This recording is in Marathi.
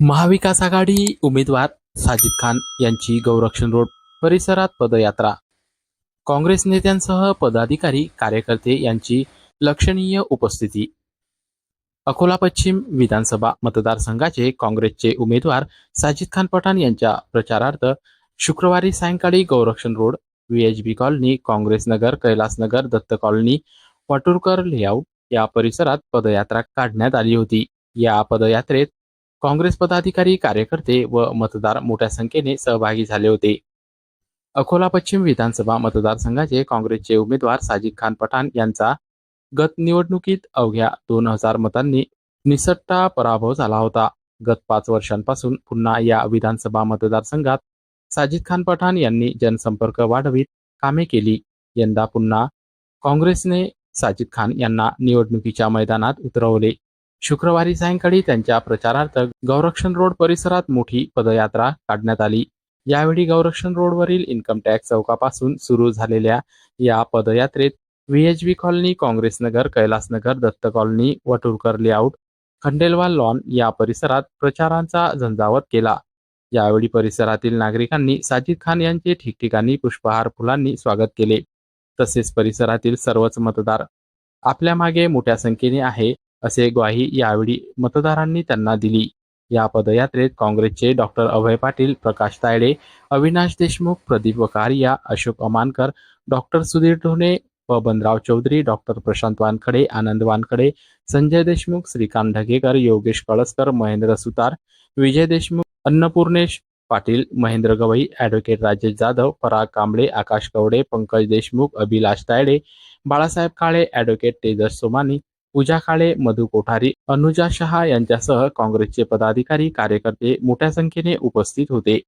महाविकास आघाडी उमेदवार साजिद खान यांची गौरक्षण रोड परिसरात पदयात्रा. काँग्रेस नेत्यांसह पदाधिकारी कार्यकर्ते यांची लक्षणीय उपस्थिती. अकोला पश्चिम विधानसभा मतदारसंघाचे काँग्रेसचे उमेदवार साजिद खान पठाण यांच्या प्रचारार्थ शुक्रवारी सायंकाळी Gaurakshan road VHB colony Congress Nagar Kailasnagar Datta colony Waturkar layout या परिसरात पदयात्रा काढण्यात आली होती. या पदयात्रेत काँग्रेस पदाधिकारी कार्यकर्ते व मतदार मोठ्या संख्येने सहभागी झाले होते. अकोला पश्चिम विधानसभा मतदारसंघाचे काँग्रेसचे उमेदवार साजिद खान पठाण यांचा गत निवडणुकीत अवघ्या दोन हजार मतांनी निसट्टा पराभव झाला होता. गत पाच वर्षांपासून पुन्हा या विधानसभा मतदारसंघात साजिद खान पठाण यांनी जनसंपर्क वाढवीत कामे केली. यंदा पुन्हा काँग्रेसने साजिद खान यांना निवडणुकीच्या मैदानात उतरवले. शुक्रवारी सायंकाळी त्यांच्या प्रचारार्थ गौरक्षण रोड परिसरात मोठी पदयात्रा काढण्यात आली. यावेळी गौरक्षण रोडवरील इन्कम टॅक्स चौकापासून सुरू झालेल्या या पदयात्रेत VHB colony Congress Nagar Kailasnagar Datta colony Waturkar layout Khandelwal lawn या परिसरात प्रचारांचा झंझावत केला. यावेळी परिसरातील नागरिकांनी साजिद खान यांचे ठिकठिकाणी पुष्पहार फुलांनी स्वागत केले. तसेच परिसरातील सर्वच मतदार आपल्या मागे मोठ्या संख्येने आहे. असे ग्वाही यावेळी मतदारांनी त्यांना दिली. या पदयात्रेत काँग्रेसचे doctor Abhay Patil Prakash Tayade Avinash Deshmukh Pradeep Wakariya Ashok Amankar doctor Sudhir Dhone Babanrao Chaudhari doctor Prashant Wankhade Anand Wankhade Sanjay Deshmukh Shrikant Dhagekar Yogesh Kalaskar Mahendra Sutar Vijay Deshmukh Annapurnesh Patil Mahendra Gawai advocate Rajesh Jadhav Parag Kamble Akash Kawade Pankaj Deshmukh Abhilash Tayade Balasaheb Kale advocate Tejas Somani Pooja Kale Madhu Kothari Anuja Shah यांच्यासह काँग्रेसचे पदाधिकारी कार्यकर्ते मोठ्या संख्येने उपस्थित होते.